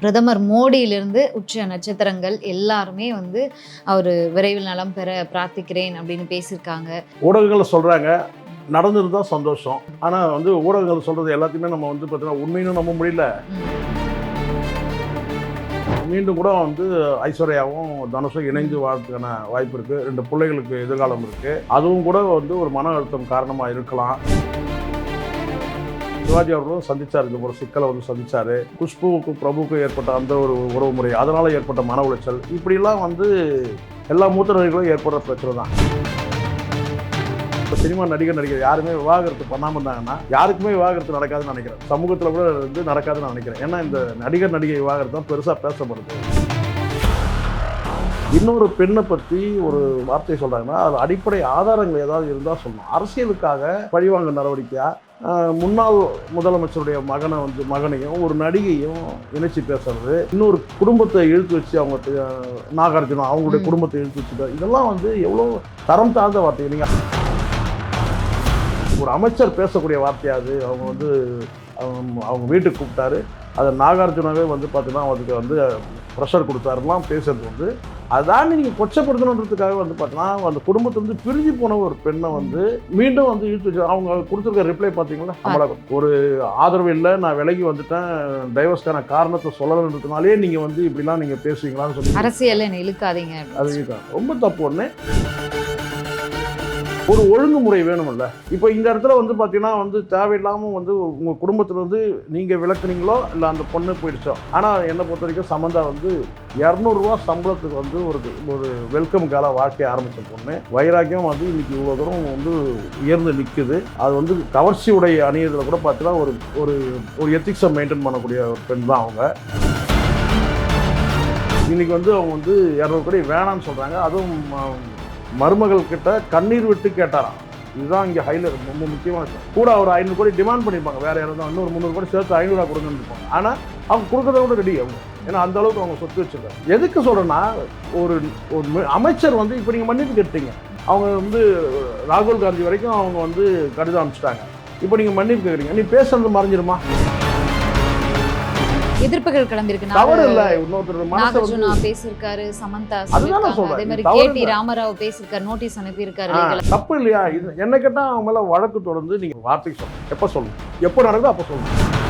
பிரதமர் மோடியிலிருந்து உச்ச நட்சத்திரங்கள் எல்லாருமே வந்து அவர் விரைவில் நலம் பெற பிரார்த்திக்கிறேன் அப்படின்னு பேசியிருக்காங்க. ஊடகங்கள் சொல்கிறாங்க நடந்திருந்தால் சந்தோஷம். ஆனால் வந்து ஊடகங்கள் சொல்கிறது எல்லாத்தையுமே நம்ம வந்து பார்த்தீங்கன்னா உண்மையினும் நம்ப முடியல. மீண்டும் கூட வந்து ஐஸ்வர்யாவும் தனுஷும் இணைந்து வாழ்றதுக்கான வாய்ப்பு இருக்குது ரெண்டு பிள்ளைகளுக்கு எதிர்காலம் இருக்குது அதுவும் கூட வந்து ஒரு மன அழுத்தம் காரணமாக இருக்கலாம். சிவாஜி அவர்களும் சந்திச்சார். இந்த ஒரு சிக்கலை வந்து சந்திச்சார். குஷ்புவுக்கும் பிரபுவுக்கும் ஏற்பட்ட அந்த ஒரு உறவு முறை அதனால் ஏற்பட்ட மன உளைச்சல் இப்படிலாம் வந்து எல்லா மூத்த நடிகர்களும் ஏற்படுற பிரச்சனை தான். இப்போ சினிமா நடிகர் நடிகர் யாருமே விவாகரத்து பண்ணாமல் இருந்தாங்கன்னா யாருக்குமே விவாகரத்து நடக்காதுன்னு நினைக்கிறேன். சமூகத்தில் கூட வந்து நடக்காதுன்னு நினைக்கிறேன். ஏன்னா இந்த நடிகர் நடிகை விவாகரத்து தான் பெருசாக பேசப்படுது. இன்னொரு பெண்ணை பற்றி ஒரு வார்த்தை சொல்கிறாங்கன்னா அது அடிப்படை ஆதாரங்கள் ஏதாவது இருந்தால் சொல்லணும். அரசியலுக்காக பழிவாங்க நடவடிக்கையாக முன்னாள் முதலமைச்சருடைய மகனை வந்து மகனையும் ஒரு நடிகையும் இணைச்சி பேசுறது இன்னொரு குடும்பத்தை இழுத்து வச்சு அவங்க நாகார்ஜுனா அவங்களுடைய. குடும்பத்தை இழுத்து வச்சு இதெல்லாம் வந்து எவ்வளோ தரம் தாழ்ந்த வார்த்தை. நீங்கள் ஒரு அமைச்சர் பேசக்கூடிய வார்த்தையாது அவங்க வந்து அவங்க வீட்டுக்கு கூப்பிட்டாரு. அதை நாகார்ஜுனாவே வந்து பார்த்தீங்கன்னா அதுக்கு வந்து ப்ரெஷர் கொடுத்தாருலாம் பேசுறது வந்து அதான் நீங்கள் கொச்சப்படுத்தணுன்றதுக்காக வந்து பார்த்தீங்கன்னா அந்த குடும்பத்துல பிரிஞ்சு போன ஒரு பெண்ணை வந்து மீண்டும் வந்து இழுத்து வச்சு அவங்க கொடுத்துருக்க ரிப்ளை பார்த்தீங்களா? நம்மள ஒரு ஆதரவு இல்லை நான் விலகி வந்துட்டேன் டைவர்ஸ்க்கான காரணத்தை சொல்லணுன்றதுனாலே நீங்கள் வந்து இப்படிலாம் நீங்கள் பேசுவீங்களான்னு சொல்லி அரசியல் இழுக்காதீங்க அது. ரொம்ப தப்பு ஒன்று ஒரு ஒழுங்குமுறை வேணும்ல. இப்போ இந்த இடத்துல வந்து பார்த்தீங்கன்னா வந்து தேவையில்லாமல் வந்து உங்கள் குடும்பத்தில் வந்து நீங்கள் விளக்குனீங்களோ இல்லை அந்த பொண்ணு போயிடுச்சோ. ஆனால் என்னை பொறுத்த வரைக்கும் சம்மந்தா வந்து இரநூறுவா சம்பளத்துக்கு வந்து ஒரு ஒரு வெல்கம் கால வாழ்க்கையை ஆரம்பித்த பொண்ணு. வைராக்கியம் வந்து இன்னைக்கு இவ்வளோ தூரம் வந்து உயர்ந்து நிற்குது அது வந்து கவர்ச்சி உடை அணியதில் கூட பார்த்தீங்கன்னா ஒரு ஒரு ஒரு எத்திக்ஸை மெயின்டைன் பண்ணக்கூடிய ஒரு பெண் தான் அவங்க. இன்னைக்கு வந்து அவங்க வந்து இரநூறு கோடி வேணாம்னு சொல்கிறாங்க அதுவும் மருமகள் கிட்ட கண்ணீர் விட்டு கேட்டாராம். இதுதான் இங்கே ஹைல ரொம்ப முக்கியமான விஷயம். கூட ஒரு ஐநூறு கோடி டிமாண்ட் பண்ணியிருப்பாங்க. வேற யாராவது இன்னொரு முந்நூறு கோடி சேர்த்து ஐநூறுவா கொடுங்கன்னு இருப்பாங்க. ஆனால் அவங்க கொடுக்கறத கூட ரெடி அவங்க. ஏன்னா அந்த அளவுக்கு அவங்க சொத்து வச்சுருக்காங்க. எதுக்கு சொல்கிறேன்னா ஒரு ஒரு அமைச்சர் வந்து இப்போ நீங்கள் மன்னிப்பு கேட்டீங்க. அவங்க வந்து ராகுல் காந்தி வரைக்கும் அவங்க வந்து கடிதம் அனுப்பிச்சிட்டாங்க. இப்போ நீங்கள் மன்னிப்பு கேட்குறீங்க நீ பேசுறது மறைஞ்சிருமா? எதிர்ப்புகள் கிளம்பியிருக்கு. தவறு இல்லை. இன்னொருத்தர் மனசை வந்து நாகார்ஜுனா பேசியிருக்காரு சமந்தா. அதே மாதிரி கே டி. ராமராவ் பேசியிருக்காரு நோட்டீஸ் அனுப்பியிருக்காரு தப்பு இல்லையா? இது என்ன கேட்டால் அவங்க மேலே வழக்கு தொடர்ந்து நீங்கள் வார்த்தைக்கு சொல்லணும் எப்போ சொல்லணும் எப்போ நடக்குதோ அப்போ சொல்லணும்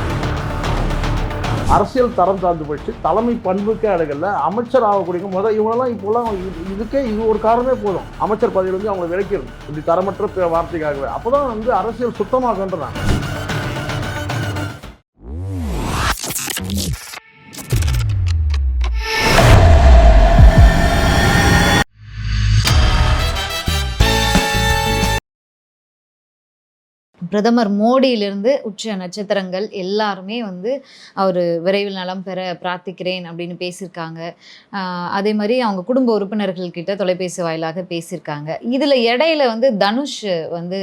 அரசியல் தரம் தாழ்ந்து போயிடுச்சு. தலைமை பண்புக்கே அழகல்ல அமைச்சர் ஆகக்கூடிய முதல் இவங்கெல்லாம் இப்போலாம் இது- இதுக்கே இது ஒரு காரணமே போதும். அமைச்சர் பதவியில இருந்து அவங்களை விலக்கிறது இப்படி தரமற்ற வார்த்தைக்காகவே. அப்பதான் வந்து அரசியல் சுத்தமாகன்றாங்க பிரதமர் மோடியிலிருந்து உச்ச நட்சத்திரங்கள் எல்லாருமே வந்து அவர் விரைவில் நலம் பெற பிரார்த்திக்கிறேன் அப்படின்னு பேசியிருக்காங்க. அதே மாதிரி அவங்க குடும்ப உறுப்பினர்கள் கிட்ட தொலைபேசி வாயிலாக பேசியிருக்காங்க. இதில் இடையில வந்து தனுஷ் வந்து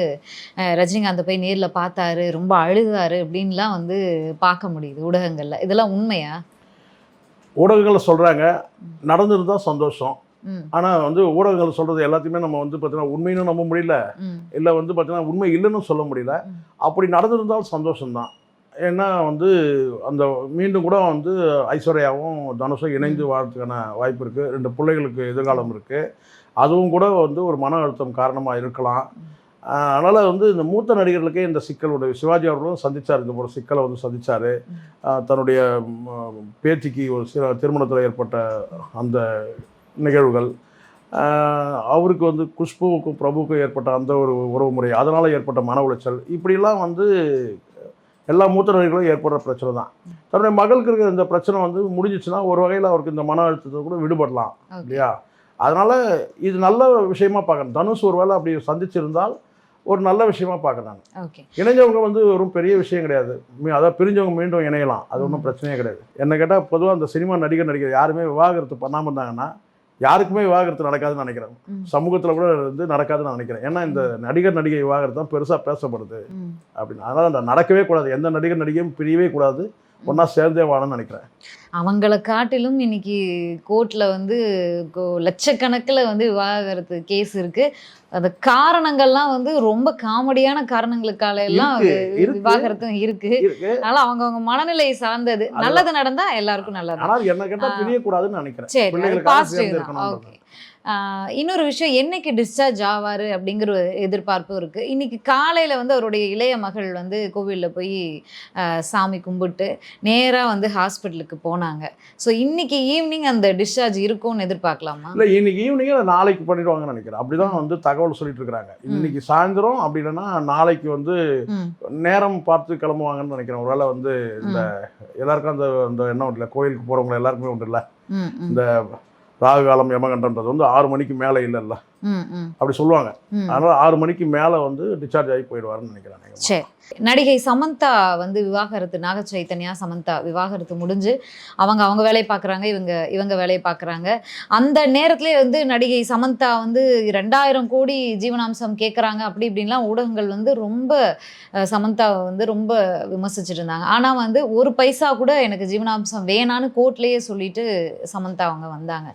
ரஜினிகாந்தை போய் நேரில் பார்த்தாரு ரொம்ப அழுதாரு அப்படின்லாம் வந்து பார்க்க முடியுது ஊடகங்களில். இதெல்லாம் உண்மையா? ஊடகங்கள் சொல்கிறாங்க நடந்திருந்தால் சந்தோஷம். ஆனால் வந்து ஊடகங்கள் சொல்றது எல்லாத்தையுமே நம்ம வந்து பார்த்தீங்கன்னா உண்மைன்னு நம்ப முடியல. இல்லை வந்து பார்த்தீங்கன்னா உண்மை இல்லைன்னு சொல்ல முடியல. அப்படி நடந்திருந்தால் சந்தோஷம்தான். ஏன்னா வந்து அந்த மீண்டும் கூட வந்து ஐஸ்வர்யாவும் தனுஷும் இணைந்து வாழ்றதுக்கான வாய்ப்பு இருக்குது ரெண்டு பிள்ளைகளுக்கு எதிர்காலம் இருக்குது அதுவும் கூட வந்து ஒரு மன அழுத்தம் காரணமாக இருக்கலாம். அதனால் வந்து இந்த மூத்த நடிகர்களுக்கே இந்த சிக்கல் உடைய சிவாஜி அவர்களும் சந்திச்சார் இந்த ஒரு சிக்கலை வந்து சந்திச்சார். தன்னுடைய பேத்திக்கு ஒரு திருமணத்தில் ஏற்பட்ட அந்த நிகழ்வுகள். அவருக்கு வந்து குஷ்புவுக்கும் பிரபுவுக்கும் ஏற்பட்ட அந்த ஒரு உறவு முறை அதனால் ஏற்பட்ட மன உளைச்சல் இப்படிலாம் வந்து எல்லா மூத்த நடிகர்களும் ஏற்படுற பிரச்சனை தான். தன்னுடைய மகளுக்கு இருக்கிற இந்த பிரச்சனை வந்து முடிஞ்சிச்சுன்னா ஒரு வகையில் அவருக்கு இந்த மன அழுத்தத்தை கூட விடுபடலாம் இல்லையா? அதனால் இது நல்ல விஷயமா பார்க்கணும். தனுஷ் ஒரு வேளை அப்படி சந்திச்சிருந்தால் ஒரு நல்ல விஷயமா ஓகே. இணைஞ்சவங்க வந்து ஒரு பெரிய விஷயம் கிடையாது. மீ- அதாவது பிரிஞ்சவங்க மீண்டும் இணையலாம். அது ஒன்றும் பிரச்சனையே கிடையாது. என்ன கேட்டால் பொதுவாக அந்த சினிமா நடிகர் நடிகர் யாருமே விவாகரத்து பண்ணாமல் இருந்தாங்கன்னா யாருக்குமே விவாகரத்து நடக்காதுன்னு நினைக்கிறேன். சமூகத்தில் கூட வந்து நடக்காதுன்னு நினைக்கிறேன். ஏன்னா இந்த நடிகர் நடிகை விவாகரத்து தான் பெருசாக பேசப்படுது. அப்படின்னு. அதனால் நடக்கவே கூடாது. எந்த நடிகர் நடிகையும் பிரியவே கூடாது. ஒன்றா சேர்ந்தே வாழணும்னு நினைக்கிறேன் அவங்கள காட்டிலும் இன்னைக்கு கோர்ட்ல வந்து லட்சக்கணக்குல வந்து விவாகரத்து கேஸ் இருக்கு அந்த காரணங்கள்லாம் வந்து ரொம்ப காமெடியான காரணங்களுக்கால எல்லாம். விவாகரத்தும் இருக்கு அதனால அவங்கவங்க மனநிலை சார்ந்தது. நல்லது நடந்தா எல்லாருக்கும் நல்லது ஆனால் என்ன கேட்டா ஆ. பிரியக்கூடாதுன்னு நினைக்கிறேன் சரி பாசிட்டிவ். ஓகே இன்னொரு விஷயம் என்னைக்கு டிஸ்சார்ஜ் ஆவாரு அப்படிங்கிற ஒரு எதிர்பார்ப்பும் இருக்கு. இன்னைக்கு காலையில வந்து அவருடைய இளைய மகள் வந்து கோவில்ல போய் சாமி கும்பிட்டு நேரா வந்து ஹாஸ்பிட்டலுக்கு போனாங்க. ஸோ இன்னைக்கு ஈவினிங் அந்த டிஸ்சார்ஜ் இருக்கும்னு எதிர்பார்க்கலாமா? இல்ல இன்னைக்கு ஈவினிங் அதை நாளைக்கு பண்ணிடுவாங்கன்னு நினைக்கிறேன். அப்படிதான் வந்து தகவல் சொல்லிட்டு இருக்காங்க. இன்னைக்கு சாயந்தரம் அப்படி இல்லைன்னா நாளைக்கு வந்து நேரம் பார்த்து கிளம்புவாங்கன்னு நினைக்கிறேன். ஒருவேளை வந்து இந்த எல்லாருக்கும் அந்த அந்த என்ன இல்லை கோயிலுக்கு போறவங்க எல்லாருக்குமே உண்டு இல்லை இந்த ராகு காலம் யமகண்டன்றது வந்து ஆறு மணிக்கு மேலே இல்லைல்ல. அப்படி சொல்லுவாங்க. அதனால ஆறு மணிக்கு மேலே வந்து டிஸ்சார்ஜ் ஆகி போயிடுவாருன்னு நினைக்கிறேன். சரி. நடிகை சமந்தா வந்து விவாகரத்து நாக சைத்தன்யா சமந்தா விவாகரத்து முடிஞ்சு அவங்க அவங்க வேலையை பார்க்குறாங்க இவங்க இவங்க வேலையை பார்க்குறாங்க. அந்த நேரத்திலே வந்து நடிகை சமந்தா வந்து ரெண்டாயிரம் கோடி ஜீவனாம்சம் கேட்குறாங்க அப்படி இப்படின்லாம் ஊடகங்கள் வந்து ரொம்ப சமந்தாவை வந்து ரொம்ப விமர்சிச்சுட்டு இருந்தாங்க. ஆனால் வந்து ஒரு பைசா கூட எனக்கு ஜீவனாம்சம் வேணான்னு கோர்ட்லேயே சொல்லிட்டு சமந்தா அவங்க வந்தாங்க.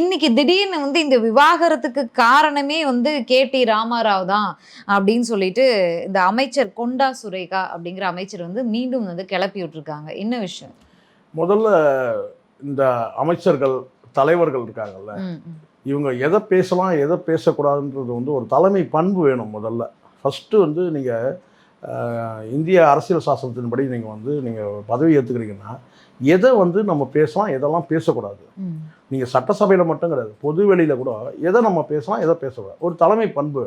இன்னைக்கு திடீர்னு வந்து இந்த விவாகரத்துக்கு காரணமே வந்து கேடி ராமாராவ் தான் அப்படின்னு சொல்லிட்டு இந்த அமைச்சர் கொண்டா சுரேகா அப்படிங்கிற அமைச்சர் வந்து மீண்டும் வந்து கிளப்பி விட்டுருக்காங்க. என்ன விஷயம்? முதல்ல இந்த அமைச்சர்கள் தலைவர்கள் இருக்காங்கல்ல இவங்க எதை பேசலாம் எதை பேசக்கூடாதுன்றது வந்து ஒரு தலைமை பண்பு வேணும் முதல்ல. ஃபஸ்ட்டு வந்து நீங்கள் இந்திய அரசியல் சாசனத்தின்படி நீங்கள் வந்து நீங்கள் பதவி ஏற்றுக்கிறீங்கன்னா எதை வந்து நம்ம பேசலாம் எதெல்லாம் பேசக்கூடாது? நீங்கள் சட்டசபையில் மட்டும் கிடையாது பொது வெளியில் கூட எதை நம்ம பேசலாம் எதை பேசக்கூடாது? ஒரு தலைமை பண்பு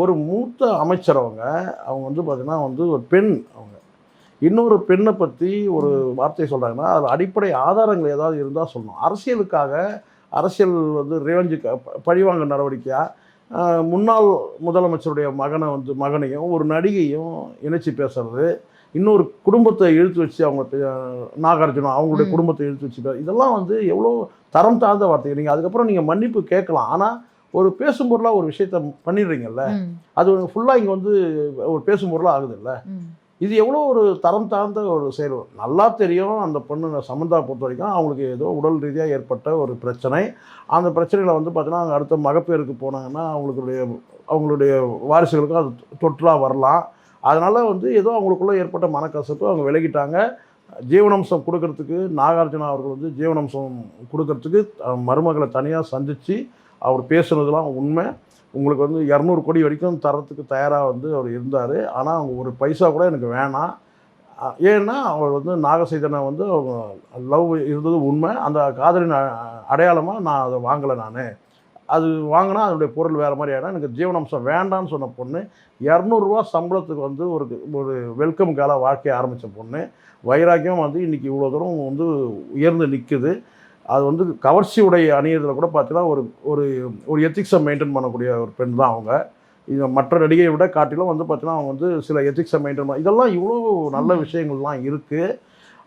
ஒரு மூத்த அமைச்சர் அவங்க அவங்க வந்து பார்த்தீங்கன்னா வந்து ஒரு பெண் அவங்க. இன்னொரு பெண்ணை பற்றி ஒரு வார்த்தை சொல்கிறாங்கன்னா அதில் அடிப்படை ஆதாரங்கள் ஏதாவது இருந்தால் சொல்லணும். அரசியலுக்காக அரசியல் வந்து ரிவெஞ்சு பழிவாங்க நடவடிக்கையாக முன்னாள் முதலமைச்சருடைய மகனை வந்து மகனையும் ஒரு நடிகையும் இணைச்சி பேசுறது. இன்னொரு குடும்பத்தை இழுத்து வச்சு அவங்க நாகார்ஜுனா அவங்களுடைய. குடும்பத்தை இழுத்து வச்சு இதெல்லாம் வந்து எவ்வளோ தரம் தாழ்ந்த வார்த்தைகள். நீங்கள் அதுக்கப்புறம் நீங்கள் மன்னிப்பு கேட்கலாம். ஆனால் ஒரு பேசும் பொருளாக ஒரு விஷயத்த பண்ணிடுறீங்கல்ல அது ஃபுல்லாக இங்கே வந்து ஒரு பேசும் பொருளாக ஆகுதுல்ல. இது எவ்வளோ ஒரு தரம் தாழ்ந்த ஒரு செயல். நல்லா தெரியும் அந்த பொண்ணு சமந்தா பொறுத்த வரைக்கும் அவங்களுக்கு ஏதோ உடல் ரீதியாக ஏற்பட்ட ஒரு பிரச்சனை. அந்த பிரச்சனையில் வந்து பார்த்தீங்கன்னா அவங்க அடுத்த மகப்பேருக்கு போனாங்கன்னா அவங்களுடைய அவங்களுடைய வாரிசுகளுக்கும் அது தொற்றலாக வரலாம். அதனால் வந்து ஏதோ அவங்களுக்குள்ளே ஏற்பட்ட மனக்கசப்பு அவங்க விலகிட்டாங்க. ஜீவனம்சம் கொடுக்கறதுக்கு நாகார்ஜுனா அவர்கள் வந்து ஜீவனம்சம் கொடுக்கறதுக்கு மருமகளை தனியாக சந்தித்து அவர் பேசுனதுலாம் உண்மை. உங்களுக்கு வந்து இரநூறு கோடி வரைக்கும் தரத்துக்கு தயாராக வந்து அவர் இருந்தார். ஆனால் அவங்க ஒரு பைசா கூட எனக்கு வேணாம். ஏன்னா அவர் வந்து நாகசைதனை வந்து அவங்க லவ் இருந்தது உண்மை. அந்த காதலின் அடையாளமாக நான் அதை வாங்கலை நான். அது வாங்கினா அதனுடைய பொருள் வேறு மாதிரி ஆகிடும் எனக்கு ஜீவனாம்சம் வேண்டான்னு சொன்ன பொண்ணு இரநூறுவா சம்பளத்துக்கு வந்து ஒரு ஒரு வெல்கம் கால வாழ்க்கையை ஆரம்பித்த பொண்ணு. வைராக்கியம் வந்து இன்றைக்கி இவ்வளோ தூரம் வந்து உயர்ந்து நிற்குது அது வந்து கவர்ச்சி உடை அணியறதுல கூட பார்த்தீங்கன்னா ஒரு ஒரு ஒரு எத்திக்ஸை மெயின்டைன் பண்ணக்கூடிய ஒரு பெண் தான் அவங்க. இது மற்ற நடிகையை விட காட்டிலும் வந்து பார்த்தீங்கன்னா அவங்க வந்து சில எத்திக்ஸை மெயின்டைன் பண்ண இதெல்லாம் இவ்வளோ நல்ல விஷயங்கள்லாம் இருக்குது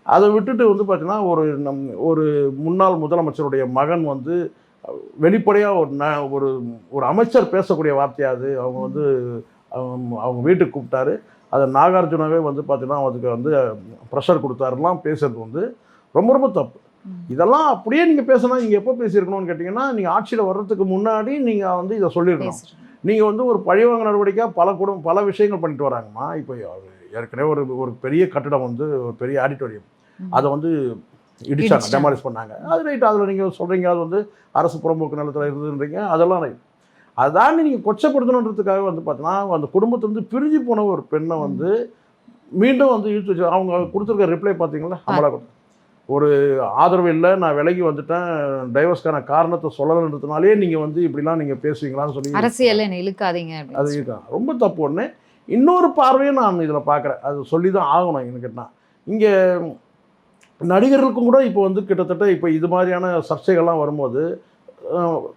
அதை விட்டுட்டு வந்து பார்த்தீங்கன்னா ஒரு நம் ஒரு முன்னாள் முதலமைச்சருடைய மகன் வந்து வெளிப்படையாக ஒரு ந ஒரு ஒரு அமைச்சர் பேசக்கூடிய வார்த்தையாது அவங்க வந்து அவங்க வீட்டுக்கு கூப்பிட்டாரு. அதை நாகார்ஜுனாவே வந்து பார்த்தீங்கன்னா அதுக்கு வந்து ப்ரெஷர் கொடுத்தாருலாம் பேசுறது வந்து ரொம்ப ரொம்ப தப்பு. இதெல்லாம் அப்படியே நீங்கள் பேசினா நீங்கள் எப்போ பேசியிருக்கணும்னு கேட்டிங்கன்னா நீங்கள் ஆட்சியில் வர்றதுக்கு முன்னாடி நீங்கள் வந்து இதை சொல்லியிருக்கணும். நீங்கள் வந்து ஒரு பழிவாங்க நடவடிக்கையாக பல குடும்பம் பல விஷயங்கள் பண்ணிட்டு வராங்கம்மா. இப்போ ஏற்கனவே ஒரு ஒரு பெரிய கட்டிடம் வந்து ஒரு பெரிய ஆடிட்டோரியம். அதை வந்து இடிச்சாங்க. டெமாலிஷ் பண்ணாங்க. அது ரைட் அதில் நீங்கள் சொல்கிறீங்க அது வந்து அரசு புறம்போக்கு நிலத்தில் இருந்துன்றீங்க அதெல்லாம் ரைட். அதான் நீங்கள் கொச்சப்படுத்தணுன்றதுக்காக வந்து பார்த்தீங்கன்னா அந்த குடும்பத்தை பிரிஞ்சு போன ஒரு பெண்ணை வந்து மீண்டும் வந்து இழுத்து வச்சு அவங்க கொடுத்துருக்க ரிப்ளை பார்த்தீங்களா அமலா கொடுத்து ஒரு ஆதரவு இல்லை நான் விலகி வந்துட்டேன் டைவர்ஸ்க்கான காரணத்தை சொல்லணுன்றதுனாலே நீங்கள் வந்து இப்படிலாம் நீங்கள் பேசுவீங்களான்னு சொல்லி அரசியல் என்னை இழுக்காதீங்க அது இருக்கான் ரொம்ப தப்பு ஒன்று இன்னொரு பார்வையும் நான் இதில் பார்க்குறேன். அது சொல்லி தான் ஆகணும் எனக்கு கேட்டால் இங்கே நடிகர்களுக்கும் கூட இப்போ வந்து கிட்டத்தட்ட இப்போ இது மாதிரியான சர்ச்சைகள்லாம் வரும்போது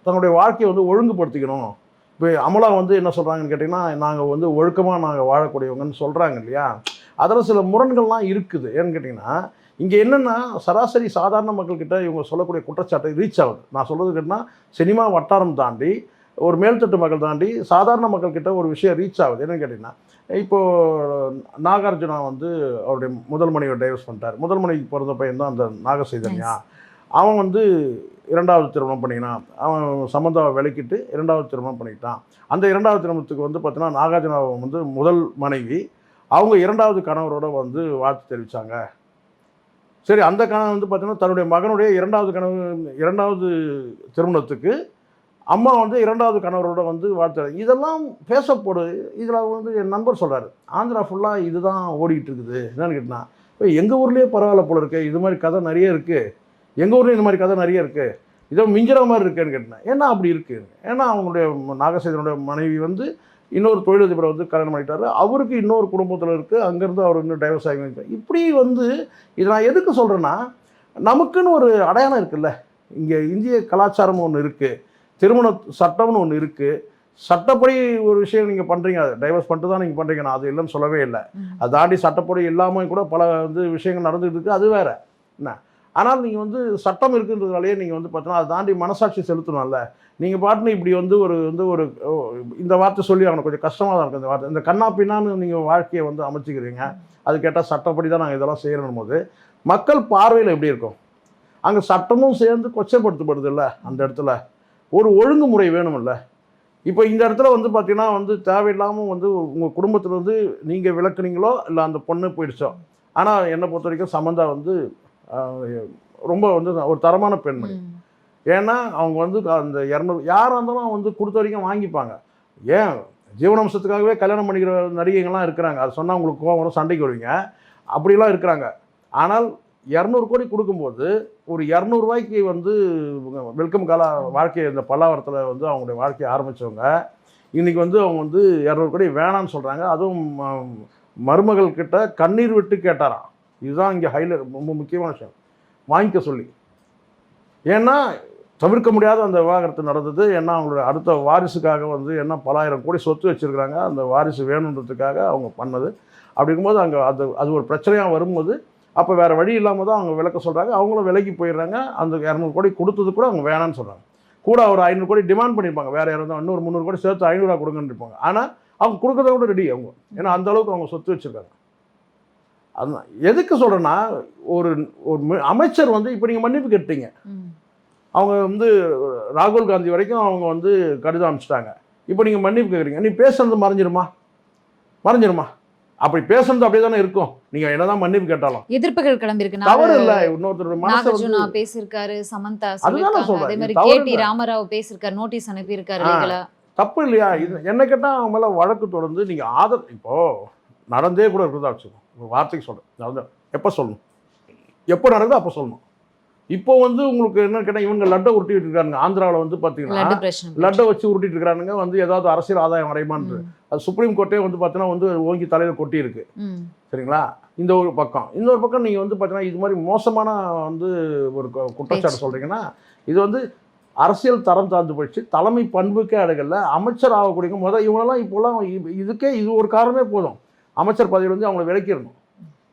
தன்னுடைய வாழ்க்கையை வந்து ஒழுங்குபடுத்திக்கணும். இப்போ அமலா வந்து என்ன சொல்கிறாங்கன்னு கேட்டிங்கன்னா நாங்கள் வந்து ஒழுக்கமாக நாங்கள் வாழக்கூடியவங்கன்னு சொல்கிறாங்க இல்லையா? அதில் சில முரண்கள்லாம் இருக்குது. ஏன்னு கேட்டிங்கன்னா இங்கே என்னென்னா சராசரி சாதாரண மக்கள்கிட்ட இவங்க சொல்லக்கூடிய குற்றச்சாட்டு ரீச் ஆகுது நான் சொல்கிறது கேட்டிங்கன்னா சினிமா வட்டாரம் தாண்டி ஒரு மேல்தட்டு மக்கள் தாண்டி சாதாரண மக்கள் கிட்ட ஒரு விஷயம் ரீச் ஆகுது. என்னன்னு கேட்டிங்கன்னா இப்போது நாகார்ஜுனா வந்து அவருடைய முதல் மனைவியை டைவர்ஸ் பண்ணிட்டார். முதல் மனைவி பிறந்த பையன் தான் அந்த நாகசைதன்யா. அவன் வந்து இரண்டாவது திருமணம் பண்ணிக்கினான் அவன் சம்மந்தாவை விலக்கிட்டு இரண்டாவது திருமணம் பண்ணிக்கிட்டான். அந்த இரண்டாவது திருமணத்துக்கு வந்து பார்த்தீங்கன்னா நாகார்ஜுனா வந்து முதல் மனைவி. அவங்க இரண்டாவது கணவரோட வந்து வாழ்த்து தெரிவித்தாங்க சரி அந்த கணவன் வந்து பார்த்தீங்கன்னா தன்னுடைய மகனுடைய இரண்டாவது கணவன் இரண்டாவது திருமணத்துக்கு அம்மா வந்து இரண்டாவது கணவரோட வந்து வாழ்த்து இதெல்லாம் பேசப்போடு இதில் வந்து என் நண்பர் சொல்கிறாரு ஆந்திரா ஃபுல்லாக இதுதான் ஓடிக்கிட்டு இருக்குது. என்னன்னு கேட்டால் இப்போ எங்கள் ஊர்லேயே பரவாயில்ல போல இருக்கு இது மாதிரி கதை நிறைய இருக்குது எங்கள் ஊர்லேயும் இந்த மாதிரி கதை நிறைய இருக்குது இதோ மிஞ்சிற மாதிரி இருக்குன்னு கேட்டேன் ஏன்னா அப்படி இருக்குது ஏன்னா அவங்களுடைய நாகசேதனுடைய மனைவி வந்து இன்னொரு தொழிலதிபரை வந்து கல்யாணம் பண்ணிட்டாரு. அவருக்கு இன்னொரு குடும்பத்தில் இருக்குது அங்கேருந்து அவர் இன்னும் டைவர்ஸ் ஆகி. இப்படி வந்து இதை நான் எதுக்கு சொல்கிறேன்னா நமக்குன்னு ஒரு அடையாளம் இருக்குல்ல. இங்கே இந்திய கலாச்சாரம் ஒன்று இருக்குது திருமண சட்டம்னு ஒன்று இருக்குது சட்டப்படி ஒரு விஷயம் நீங்கள் பண்ணுறீங்க அது டைவர்ஸ் பண்ணிட்டு தான் நீங்கள் பண்ணுறீங்க நான் அது இல்லைன்னு சொல்லவே இல்லை. அதை தாண்டி சட்டப்படி இல்லாமல் கூட பல வந்து விஷயங்கள் நடந்துகிட்டு இருக்கு. அது வேற. என்ன? ஆனால் நீங்கள் வந்து சட்டம் இருக்குன்றதுனாலே நீங்கள் வந்து பார்த்தீங்கன்னா அதை தாண்டி மனசாட்சி செலுத்தணும்ல. நீங்கள் பாட்டுன்னு இப்படி வந்து ஒரு வந்து ஒரு இந்த வார்த்தை சொல்லி அவனுக்கு கொஞ்சம் கஷ்டமாக தான் இருக்கும் இந்த வார்த்தை. இந்த கண்ணா பின்னான்னு நீங்கள் வாழ்க்கையை வந்து அமைச்சிக்கிறீங்க. அது கேட்டால் சட்டப்படி தான் நாங்கள் இதெல்லாம் செய்யணும் போது மக்கள் பார்வையில் எப்படி இருக்கும்? அங்கே சட்டமும் சேர்ந்து கொச்சைப்படுத்தப்படுது இல்லை அந்த இடத்துல. ஒரு ஒழுங்குமுறை வேணும்ல. இப்போ இந்த இடத்துல வந்து பார்த்தீங்கன்னா வந்து தேவையில்லாமல் வந்து உங்கள் குடும்பத்தில் வந்து நீங்கள் விளக்குனீங்களோ இல்லை அந்த பொண்ணு போயிடுச்சோ. ஆனால் என்னை பொறுத்த வரைக்கும் சமந்தா வந்து ரொம்ப வந்து ஒரு தரமான பெண்மணி. ஏன்னா அவங்க வந்து அந்த இரநூறு யாராக இருந்தாலும் வந்து கொடுத்த வரைக்கும் வாங்கிப்பாங்க. ஏன்? ஜீவனம்சத்துக்காகவே கல்யாணம் பண்ணிக்கிற நடிகைகள்லாம் இருக்கிறாங்க. அது சொன்னால் உங்களுக்கு கோவம் வரும் சண்டைக்கு வருவீங்க. அப்படிலாம் இருக்கிறாங்க. ஆனால் இரநூறு கோடி கொடுக்கும்போது ஒரு இரநூறுவாய்க்கு வந்து வெல்கம் காலா வாழ்க்கையை இந்த பல்லாவரத்தில் வந்து அவங்களுடைய வாழ்க்கையை ஆரம்பித்தவங்க இன்றைக்கி வந்து அவங்க வந்து இரநூறு கோடி வேணான்னு சொல்கிறாங்க அதுவும் மருமகள் கிட்ட கண்ணீர் விட்டு கேட்டாராம். இதுதான் இங்கே ஹைல ரொம்ப முக்கியமான விஷயம். வாங்கிக்க சொல்லி. ஏன்னா தவிர்க்க முடியாத அந்த விவாகரத்து நடந்தது. ஏன்னா அவங்களோட அடுத்த வாரிசுக்காக வந்து என்ன பலாயிரம் கோடி சொத்து வச்சுருக்கிறாங்க. அந்த வாரிசு வேணுன்றதுக்காக அவங்க பண்ணது. அப்படிங்கும்போது அங்கே அது அது ஒரு பிரச்சனையாக வரும்போது அப்போ வேறு வழி இல்லாமல் தான் அவங்க விளக்க சொல்கிறாங்க அவங்களும் விலைக்கு போயிடுறாங்க. அந்த இரநூறு கோடி கொடுத்தது கூட அவங்க வேணான்னு சொல்கிறாங்க கூட ஒரு ஐநூறு கோடி டிமாண்ட் பண்ணியிருப்பாங்க. வேறு யாரும் இன்னொரு முந்நூறு கோடி சேர்த்து ஐநூறுரூவா கொடுங்கன்னு இருப்பாங்க ஆனால் அவங்க கொடுக்கறத கூட ரெடி அவங்க. ஏன்னா அந்த அளவுக்கு அவங்க சொத்து வச்சுருக்காங்க. அதுதான் எதுக்கு சொல்கிறேன்னா ஒரு ஒரு அமைச்சர் வந்து இப்போ நீங்கள் மன்னிப்பு கேட்டீங்க. அவங்க வந்து ராகுல் காந்தி வரைக்கும் அவங்க வந்து கடிதம் அனுப்பிச்சிட்டாங்க. இப்போ நீங்கள் மன்னிப்பு கேட்குறீங்க நீ பேசுறது மறைஞ்சிருமா? மறைஞ்சிருமா? அப்படி பேசுறது அப்படியே தானே இருக்கும். நீங்கள் என்னதான் மன்னிப்பு கேட்டாலும். எதிர்ப்புகள் கிளம்பியிருக்கு. தவறு இல்லை. இன்னொருத்தர் மனசை பேசியிருக்காரு சமந்தா அதுதான் சொல்றேன். அதே மாதிரி இது தவறு கே டி இல்ல. ராமராவ் பேசியிருக்காரு. நோட்டீஸ் அனுப்பியிருக்காரு தப்பு இல்லையா? இது என்ன கேட்டால் அவங்க மேலே வழக்கு தொடர்ந்து நீங்கள் ஆதர் இப்போ நடந்தே கூட இருக்கிறதா வச்சுக்கோங்க ஒரு வார்த்தைக்கு சொல்கிறேன் நடந்த எப்போ சொல்லணும்? எப்போ நடக்குதோ அப்போ சொல்லணும். இப்போ வந்து உங்களுக்கு என்ன கேட்டால் இவங்க லட்டை உருட்டிட்டு இருக்காங்க ஆந்திராவில் வந்து பார்த்தீங்கன்னா லட்டு வச்சு உருட்டிட்டு இருக்கானுங்க வந்து ஏதாவது அரசியல் ஆதாயம் அடையுமான்னு. அது சுப்ரீம் கோர்ட்டே வந்து பார்த்தீங்கன்னா வந்து ஓங்கி தலையில் கொட்டி இருக்கு. சரிங்களா? இந்த ஒரு பக்கம். இன்னொரு பக்கம் நீங்கள் வந்து பார்த்தீங்கன்னா இது மாதிரி மோசமான வந்து ஒரு குற்றச்சாட்டு. சொல்கிறீங்கன்னா இது வந்து அரசியல் தரம் தாழ்ந்து போயிடுச்சு. தலைமை பண்புக்கே அடகல்ல அமைச்சர் ஆகக்கூடிய முதல் இவங்கெல்லாம் இப்போலாம் இதுக்கே இது ஒரு காரணமே போதும். அமைச்சர் பதவியில் வந்து அவங்களை விலக்கிடணும்.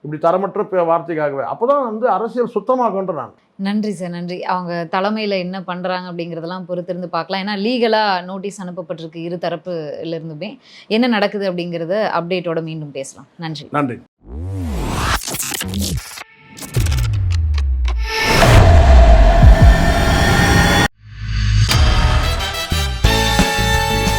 இப்படி தரமற்ற வார்த்தைக்காகவே. அப்போ தான் வந்து அரசியல் சுத்தமாகன்ற நான். நன்றி சார் நன்றி. அவங்க தலைமையில என்ன பண்றாங்க அப்படிங்கறதெல்லாம் பொறுத்திருந்து பார்க்கலாம். ஏன்னா லீகலா நோட்டீஸ் அனுப்பப்பட்டிருக்கு இரு தரப்புல இருந்துமே. என்ன நடக்குது அப்படிங்கறத அப்டேட்டோட மீண்டும் பேசலாம். நன்றி. நன்றி.